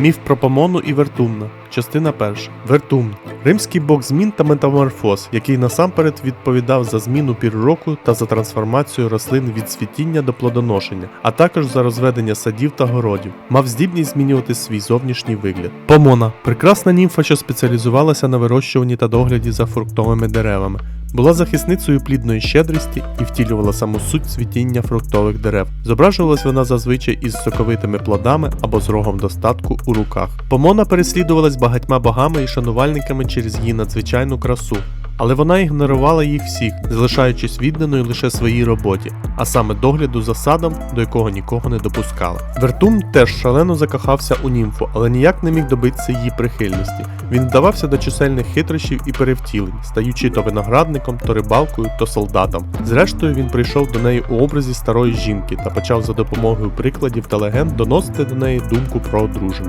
Міф про Помону і Вертумна. Частина перша. Вертумн. Римський бог змін та метаморфоз, який насамперед відповідав за зміну пір року та за трансформацію рослин від цвітіння до плодоношення, а також за розведення садів та городів. Мав здібність змінювати свій зовнішній вигляд. Помона прекрасна німфа, що спеціалізувалася на вирощуванні та догляді за фруктовими деревами. Була захисницею плідної щедрості і втілювала саму суть цвітіння фруктових дерев. Зображувалась вона зазвичай із соковитими плодами або з рогом достатку у руках. Помона переслідувалась багатьма богами і шанувальниками через її надзвичайну красу. Але вона ігнорувала їх всіх, залишаючись відданою лише своїй роботі, а саме догляду за садом, до якого нікого не допускала. Вертум теж шалено закохався у німфу, але ніяк не міг добитися її прихильності. Він вдавався до чисельних хитрощів і перевтілень, стаючи то виноградником, то рибалкою, то солдатом. Зрештою, він прийшов до неї у образі старої жінки та почав за допомогою прикладів та легенд доносити до неї думку про одруження.